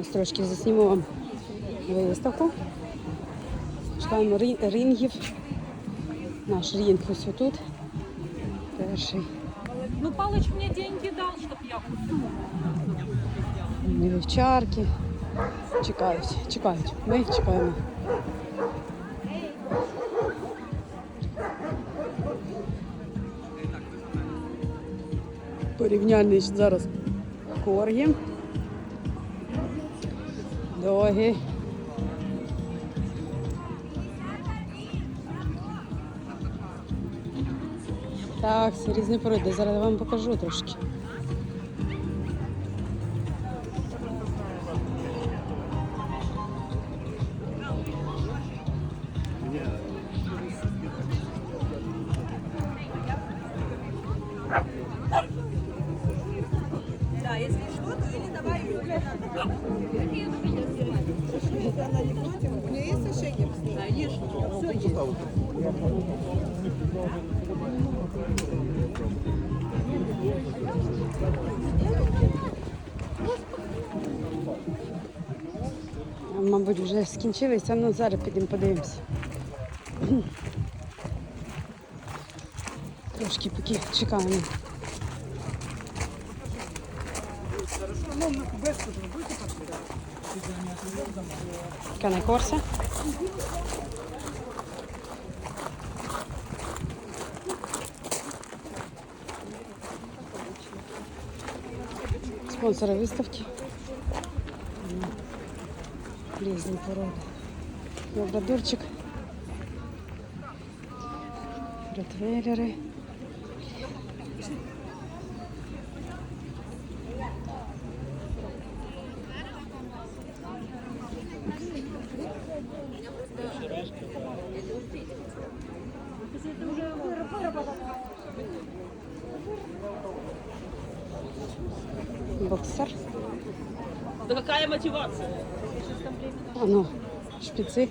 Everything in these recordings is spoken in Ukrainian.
Ось трошки засніму вам виставку. Чекаємо рінгів. Наш рінг ось отут. Перший. Ну, Палыч мне деньги дал, чтоб я купила. Вівчарки. Чекають, чекають. Ми чекаємо. Порівняльний зараз коргі. Доги. Так, різні породи. Зараз вам покажу трошки. Да, если что, то или давай Мабуть, вже скінчилися, ну зараз підемо подивимося. Трошки поки чекаємо. Кане Корса. Спонсори виставки. Різні породы. Лабрадорчик. Ротвейлери. Боксер. Да какая мотивация? А ну, шпицы.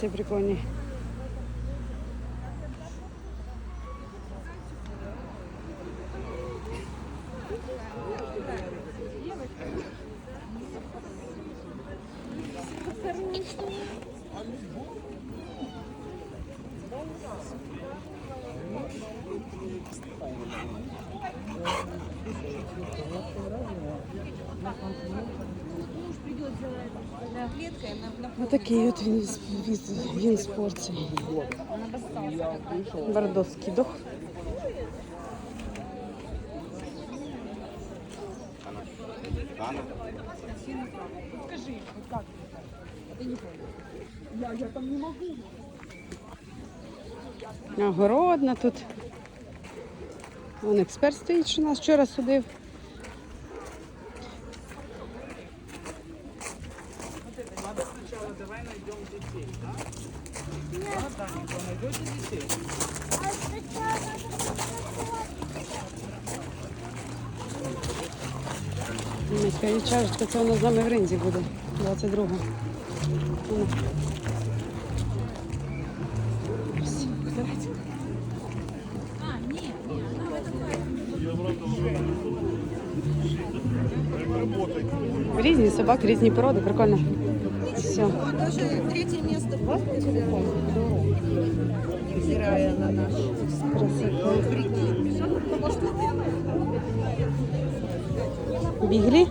Це прикольні. Отакий от він, з- від- він з порції. Бордовський дух. Огородна тут. Вон експерт стоїть, що нас вчора судив. Міська чашечка, це вона з нами в ринзі буде, 22-го. Вона. Ось, давайте. Різні собаки, різні породи, прикольно. Все. Даже третье место в Балтике, невзирая на наш прикид. Біглі,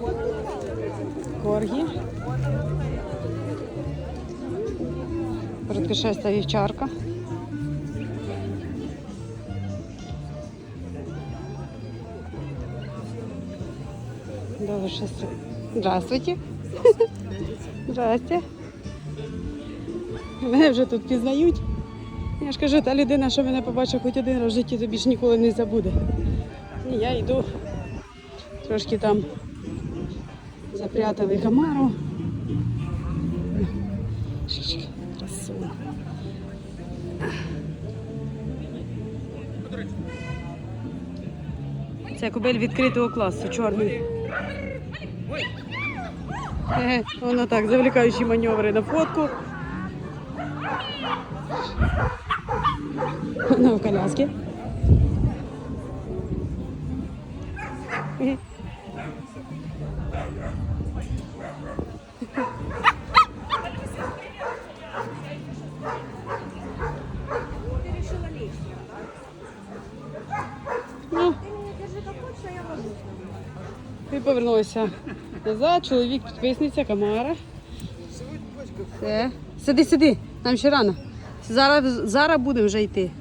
коргі, Короткошеста вівчарка. Шеста. Здравствуйте. Здрасте. Мене вже тут пізнають. Я ж кажу, та людина, що мене побачить хоч один раз в житті, то більш ніколи не забуде. І я йду трошки там запрятали камеру. Це кобель відкритого класу, чорний. Е, Воно так, завлікаючі маневри на фотку. Вона в коляскі. Повернулися назад. Чоловік, підписниця, Камара. Все. Сиди, сиди, нам ще рано. Зараз, зараз будемо вже йти.